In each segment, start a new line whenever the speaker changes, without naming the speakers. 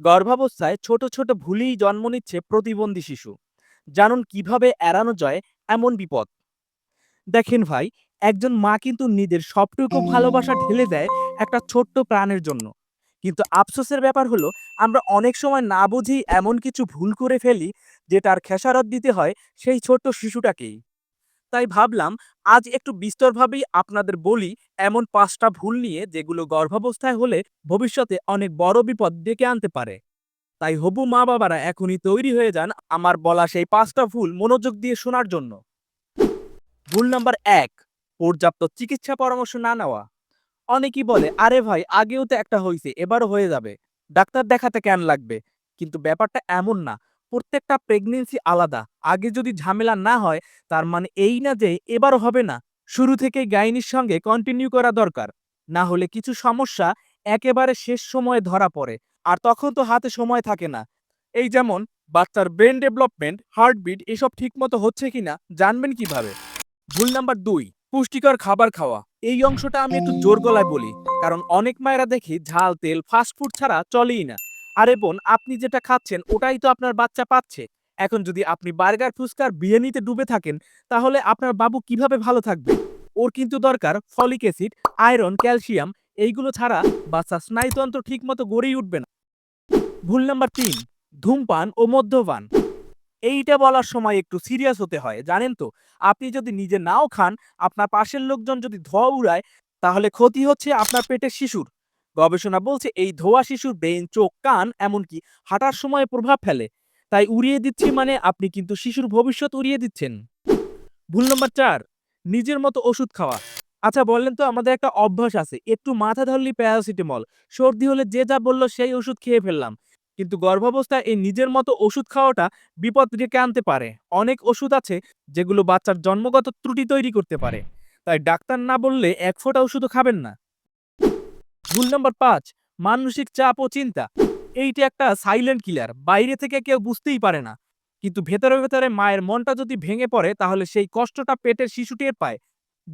গর্ভাবস্থায় ছোট ছোট ভুলেই জন্ম নিচ্ছে প্রতিবন্ধী শিশু। জানুন কীভাবে এড়ানো যায় এমন বিপদ। দেখেন ভাই, একজন মা কিন্তু নিজের সবটুকু ভালোবাসা ঢেলে দেয় একটা ছোট্ট প্রাণের জন্য। কিন্তু আফসোসের ব্যাপার হলো, আমরা অনেক সময় না বুঝেই এমন কিছু ভুল করে ফেলি যেটার খেসারত দিতে হয় সেই ছোট্ট শিশুটাকেই। তাই ভাবলাম, আজ একটু বিস্তরভাবেই আপনাদের বলি এমন পাঁচটা ভুল নিয়ে যেগুলো গর্ভাবস্থায় হলে ভবিষ্যতে অনেক বড় বিপদ ডেকে আনতে পারে। তাই হবু মা বাবারা এখনই তৈরি হয়ে যান আমার বলা সেই পাঁচটা ভুল মনোযোগ দিয়ে শোনার জন্য। ভুল নাম্বার এক, পর্যাপ্ত চিকিৎসা পরামর্শ না নেওয়া। অনেকেই বলে, আরে ভাই, আগেও তো একটা হয়েছে এবারও হয়ে যাবে। ডাক্তার দেখাতে কেন লাগবে? কিন্তু ব্যাপারটা এমন না। প্রত্যেকটা প্রেগনেন্সি আলাদা। আগে যদি ঝামেলা না হয়, তার মানে এই না যে এবারও হবে না। শুরু থেকেই গাইনির সঙ্গে কন্টিনিউ করা দরকার। না হলে কিছু সমস্যা একেবারে শেষ সময়ে ধরা পড়ে। আর তখন তো হাতে সময় থাকে না। এই যেমন, বাচ্চার ব্রেন ডেভেলপমেন্ট হার্টবিট এসব ঠিকমতো হচ্ছে কিনা, জানবেন কীভাবে? ভুল নাম্বার দুই, পুষ্টিকর খাবার খাওয়া। এই অংশটা আমি একটু জোর গলায় বলি। কারণ অনেক মায়েরা দেখি ঝাল, তেল ফাস্টফুড ছাড়া চলেই না। আরে বোন, আপনি যেটা খাচ্ছেন, ওটাই তো আপনার বাচ্চা পাচ্ছে। এখন যদি আপনি বার্গার, ফুচকার, বিরিয়ানিতে ডুবে থাকেন, তাহলে আপনার বাবু কীভাবে ভালো থাকবে? ওর কিন্তু দরকার ফলিক অ্যাসিড, আয়রন, ক্যালসিয়াম, এইগুলো ছাড়া বাচ্চা স্নায়ুতন্ত্র ঠিকমতো গড়েই উঠবে না। ভুল নাম্বার তিন, ধূমপান ও মদ্যপান। এইটা বলার সময় একটু সিরিয়াস হতে হয়, জানেন তো? আপনি যদি নিজে নাও খান, আপনার পাশের লোকজন যদি ধোয়া উড়ায়, তাহলে ক্ষতি হচ্ছে আপনার পেটের শিশুর। গবেষণা বলছে এই ধোয়া শিশুর ব্রেন চোখ, কান এমনকি হাঁটার সময় প্রভাব ফেলে। তাই উড়িয়ে দিচ্ছি মানে আপনি কিন্তু শিশুর ভবিষ্যৎ উড়িয়ে দিচ্ছেন। ভুল নম্বর চার, নিজের মতো ওষুধ খাওয়া। আচ্ছা বললেন তো আমাদের একটা অভ্যাস আছে, একটু মাথা ধরলি প্যারাসিটামল সর্দি হলে যে যা বলল সেই ওষুধ খেয়ে ফেললাম। কিন্তু গর্ভাবস্থায় এই নিজের মতো ওষুধ খাওয়াটা বিপদ ডেকে আনতে পারে। অনেক ওষুধ আছে যেগুলো বাচ্চার জন্মগত ত্রুটি তৈরি করতে পারে। তাই ডাক্তার না বললে এক ফোঁটা ওষুধও খাবেন না। ভুল নাম্বার পাঁচ, মানসিক চাপ ও চিন্তা। এইটা একটা সাইলেন্ট কিলার বাইরে থেকে কেউ বুঝতেই পারে না। কিন্তু ভেতরে ভেতরে মায়ের মনটা যদি ভেঙে পড়ে, তাহলে সেই কষ্টটা পেটের শিশু টের পায়।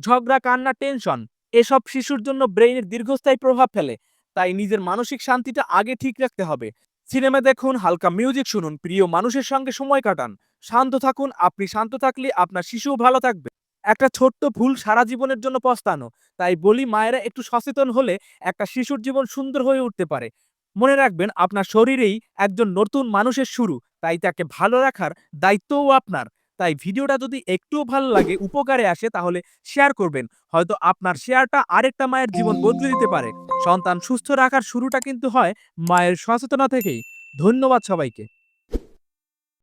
ঝগড়া, কান্না টেনশন এসব শিশুর জন্য ব্রেইনের দীর্ঘস্থায়ী প্রভাব ফেলে। তাই নিজের মানসিক শান্তিটা আগে ঠিক রাখতে হবে। সিনেমা দেখুন, হালকা মিউজিক শুনুন, প্রিয় মানুষের সঙ্গে সময় কাটান। শান্ত থাকুন, আপনি শান্ত থাকলে আপনার শিশুও ভালো থাকবে। একটা ছোট্ট ভুল সারা জীবনের জন্য পস্তানো। তাই বলি মায়েরা একটু সচেতন হলে একটা শিশুর জীবন সুন্দর হয়ে উঠতে পারে। মনে রাখবেন, আপনার শরীরেই একজন নতুন মানুষের শুরু, তাই তাকে ভালো রাখার দায়িত্বও আপনার। তাই ভিডিওটা যদি একটুও ভালো লাগে, উপকারে আসে, তাহলে শেয়ার করবেন। হয়তো আপনার শেয়ারটা আরেকটা মায়ের জীবন বদলে দিতে পারে। সন্তান সুস্থ রাখার শুরুটা কিন্তু হয় মায়ের সচেতনা থেকেই। ধন্যবাদ সবাইকে।